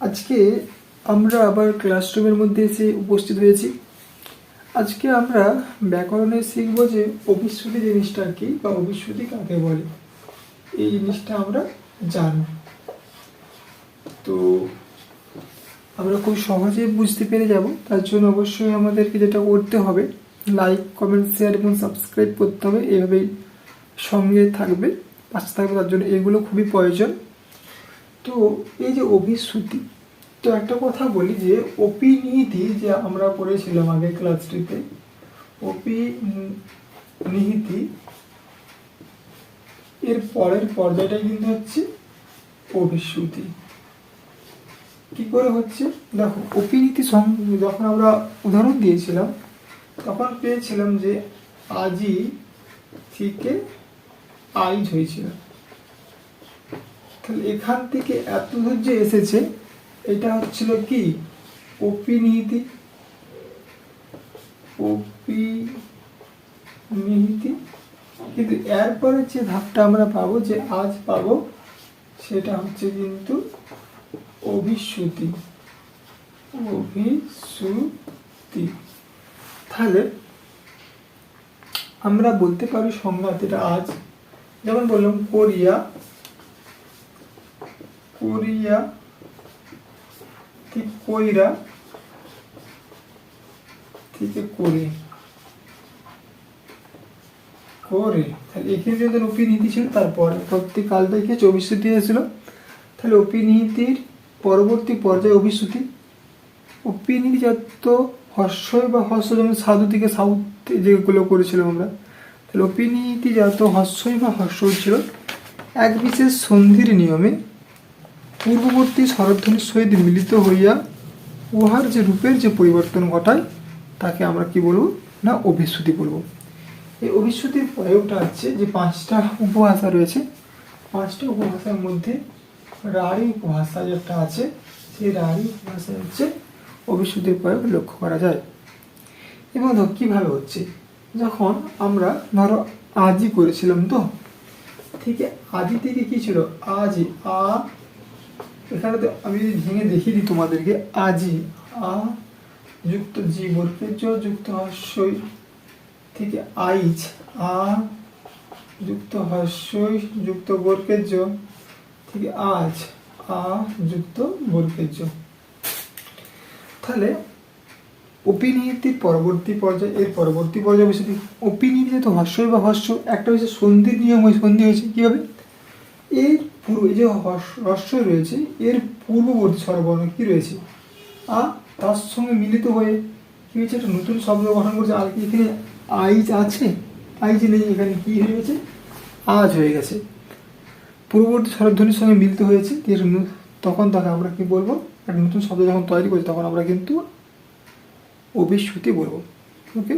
আজকে আমরা আবার ক্লাসরুমের মধ্যে এসে উপস্থিত হয়েছি। আজকে আমরা ব্যাকরণে শিখব যে অভিশ্রুতি জিনিসটা কি, বা অভিশ্রুতি কাকে বলে, এই জিনিসটা আমরা জানব। তো আমরা খুব সহজে বুঝতে পেরে যাব, তার জন্য অবশ্যই আমাদেরকে যেটা করতে হবে লাইক কমেন্ট শেয়ার এবং সাবস্ক্রাইব করতে হবে, এভাবেই সঙ্গে থাকবে, পাশে থাকবে, তার জন্য এগুলো খুবই প্রয়োজন। তো এই যে অভিশ্রুতি, তো একটা কথা বলি যে অপিনিহিতি যে আমরা পড়েছিলাম আগে ক্লাসটিতে ওপি নিহিতি এর পরের পর্যায়টাই কিন্তু হচ্ছে অভিশ্রুতি। কি করে হচ্ছে? দেখো অপিনীতি সং- যখন আমরা উদাহরণ দিয়েছিলাম, তখন পেয়েছিলাম যে, আজি থেকে আইজ হয়েছিল। তাহলে এখান থেকে এত যে এসেছে, এটা হচ্ছিল কি? অপিনীতি অপিনীতি কিন্তু এরপরে যে ধাপটা আমরা পাবো, যে আজ পাবো, সেটা হচ্ছে কিন্তু অভিশ্রুতি। অভিশ্রুতি। তাহলে আমরা বলতে পারি সংজ্ঞাত এটা আজ। যেমন বললাম, কোরিয়া কোরিয়া ঠিক কইরা থেকে করে। করে। তাহলে এখানে যদি অপিনীতি ছিল, তারপরে প্রত্যেক কালটাই কি হচ্ছে অভিশ্রুতি হয়েছিল তাহলে অপিনীতির পরবর্তী পর্যায়ে অভিশ্রুতি। অপিনীতি যত হর্ষই বা হর্ষ, যেমন সাধু থেকে সাউথ যেগুলো করেছিলাম আমরা, তাহলে অপিনীতি যত হর্ষই বা হর্ষ ছিল এক বিশেষ সন্ধির নিয়মে পূর্ববর্তী স্বরধ্বনির সহিত মিলিত হইয়া উহার যে রূপের যে পরিবর্তন ঘটায়, তাকে আমরা কি বলব? না, অভিশ্রুতি বলব। এই অভিশ্রুতির প্রয়োগটা হচ্ছে যে পাঁচটা উপভাষা রয়েছে। পাঁচটা উপভাষার মধ্যে রাঢ়ী উপভাষা যেটা আছে, সেই রাঢ়ী উপভাষায় হচ্ছে অভিশ্রুতির প্রয়োগ লক্ষ্য করা যায়। এবং ধর, কীভাবে হচ্ছে? যখন আমরা ধরো, আজই করেছিলাম তো, ঠিক আদি থেকে কি ছিল? আজি আ এখানে তো আমি ভেঙে দেখিয়ে দিই তোমাদেরকে। আজি আ যুক্ত জি বর্গের জ যুক্ত হর্ষই থেকে আইচ আ যুক্ত হর্ষই যুক্ত বর্গের জ থেকে আজ। আ যুক্ত বর্গের জ তাহলে অপিনিহিতির পরবর্তী পর্যায়ে, এর পরবর্তী পর্যায়ে বসে অপিনিহিতি যেহেতু হর্ষই বা হর্ষ একটা হচ্ছে সন্ধির নিয়ম হয়ে সন্ধি হয়েছে, কীভাবে? এর পূর্ব এই যে হর্ষই রয়েছে, এর পূর্ববর্তী স্বরবর্ণ কি রয়েছে? আ, তার সঙ্গে মিলিত হয়ে কী হয়েছে? একটা নতুন শব্দ গঠন করছে, আর কি এখানে আইজ আছে? আইজ নেই, এখানে কি হয়ে গেছে? আজ হয়ে গেছে। পূর্ববর্তী স্বরধ্বনির সঙ্গে মিলিত হয়েছে তখন তাকে আমরা কি বলব? একটা নতুন শব্দ যখন তৈরি করছি, তখন আমরা কিন্তু অভিশ্রুতি বলব। ওকে?